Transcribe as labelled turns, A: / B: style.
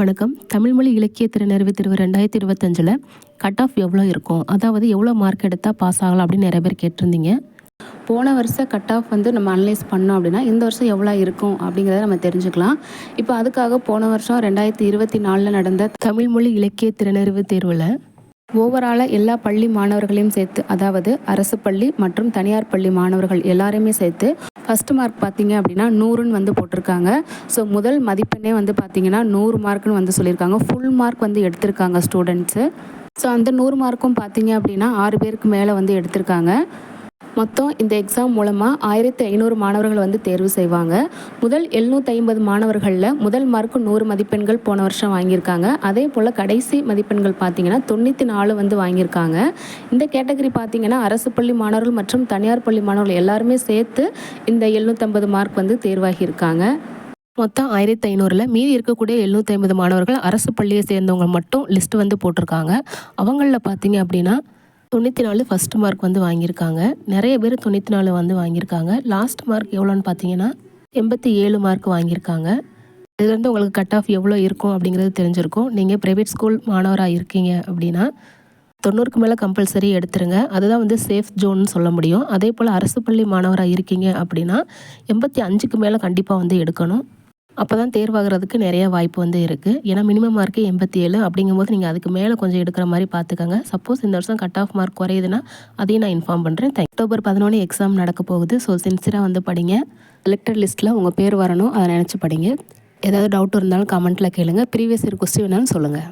A: வணக்கம். தமிழ்மொழி இலக்கிய திறனறிவு தேர்வு ரெண்டாயிரத்தி இருபத்தஞ்சில் கட் ஆஃப் எவ்வளோ இருக்கும்? அதாவது எவ்வளோ மார்க் எடுத்தால் பாஸ் ஆகலாம் அப்படின்னு நிறைய பேர் கேட்டிருந்தீங்க.
B: போன வருஷம் கட் ஆஃப் வந்து நம்ம அனலைஸ் பண்ணோம் அப்படின்னா இந்த வருஷம் எவ்வளோ இருக்கும் அப்படிங்கிறத நம்ம தெரிஞ்சுக்கலாம். இப்போ அதுக்காக போன வருஷம் ரெண்டாயிரத்தி இருபத்தி நாலில் நடந்த
A: தமிழ்மொழி இலக்கிய திறனறிவு தேர்வில்
B: ஓவராலாக எல்லா பள்ளி மாணவர்களையும் சேர்த்து அதாவது அரசு பள்ளி மற்றும் தனியார் பள்ளி மாணவர்கள் எல்லாரையுமே சேர்த்து ஃபஸ்ட் மார்க் பார்த்தீங்க அப்படின்னா நூறுன்னு வந்து போட்டிருக்காங்க. ஸோ முதல் மதிப்பெண்ணே வந்து பார்த்தீங்கன்னா நூறு மார்க்குன்னு வந்து சொல்லியிருக்காங்க. ஃபுல் மார்க் வந்து எடுத்திருக்காங்க ஸ்டூடெண்ட்ஸு ஸோ அந்த நூறு மார்க்கும் பார்த்தீங்க அப்படின்னா ஆறு பேருக்கு மேலே வந்து எடுத்திருக்காங்க. மொத்தம் இந்த எக்ஸாம் மூலமாக ஆயிரத்தி ஐநூறு மாணவர்கள் வந்து தேர்வு செய்வாங்க. முதல் எழுநூற்றி ஐம்பது மாணவர்களில் முதல் மார்க்கு நூறு மதிப்பெண்கள் போன வருஷம் வாங்கியிருக்காங்க. அதே போல் கடைசி மதிப்பெண்கள் பார்த்திங்கன்னா தொண்ணூற்றி நாலு வந்து வாங்கியிருக்காங்க. இந்த கேட்டகரி பார்த்திங்கன்னா அரசு பள்ளி மாணவர்கள் மற்றும் தனியார் பள்ளி மாணவர்கள் எல்லாருமே சேர்த்து இந்த எழுநூற்றம்பது மார்க் வந்து தேர்வாகியிருக்காங்க.
A: மொத்தம் ஆயிரத்தி ஐநூறில் மீதி இருக்கக்கூடிய எழுநூற்றி ஐம்பது மாணவர்கள் அரசு பள்ளியை சேர்ந்தவங்க மட்டும் லிஸ்ட் வந்து போட்டிருக்காங்க. அவங்களில் பார்த்தீங்க அப்படின்னா தொண்ணூற்றி நாலு ஃபஸ்ட் மார்க் வந்து வாங்கியிருக்காங்க. நிறைய பேர் தொண்ணூற்றி நாலு வந்து வாங்கியிருக்காங்க. லாஸ்ட் மார்க் எவ்வளோன்னு பார்த்தீங்கன்னா எண்பத்தி ஏழு மார்க் வாங்கியிருக்காங்க இதுலேருந்து உங்களுக்கு கட் ஆஃப் எவ்வளோ இருக்கும் அப்படிங்கிறது தெரிஞ்சிருக்கும். நீங்கள் ப்ரைவேட் ஸ்கூல் மாணவராக இருக்கீங்க அப்படின்னா தொண்ணூறுக்கு மேலே கம்பல்சரி எடுத்துருங்க. அதுதான் வந்து சேஃப் ஜோன்னு சொல்ல முடியும். அதே போல் அரசு பள்ளி மாணவராக இருக்கீங்க அப்படின்னா எண்பத்தி அஞ்சுக்கு மேலே கண்டிப்பாக வந்து எடுக்கணும். அப்போ தான் தேர்வாகிறதுக்கு நிறைய வாய்ப்பு வந்து இருக்குது ஏன்னா மினிமம் மார்க்கு எண்பத்தி ஏழு அப்படிங்கும்போது நீங்கள் அதுக்கு மேலே கொஞ்சம் எடுக்கிற மாதிரி பார்த்துக்கோங்க சப்போஸ் இந்த வருஷம் கட் ஆஃப் மார்க் குறையுதுன்னா அதையும் நான் இன்ஃபார்ம் பண்ணுறேன் அக்டோபர் பதினொன்று எக்ஸாம் நடக்க போகுது. ஸோ சின்சியராக வந்து படிங்க. செலக்டட் லிஸ்ட்டில் உங்கள் பேர் வரணும். அதை நினச்சி படிங்க. ஏதாவது டவுட் இருந்தாலும் கமெண்ட்டில் கேளுங்கள் ப்ரீவியஸ் இயர் கொஸ்டின் வேணாலும் சொல்லுங்கள்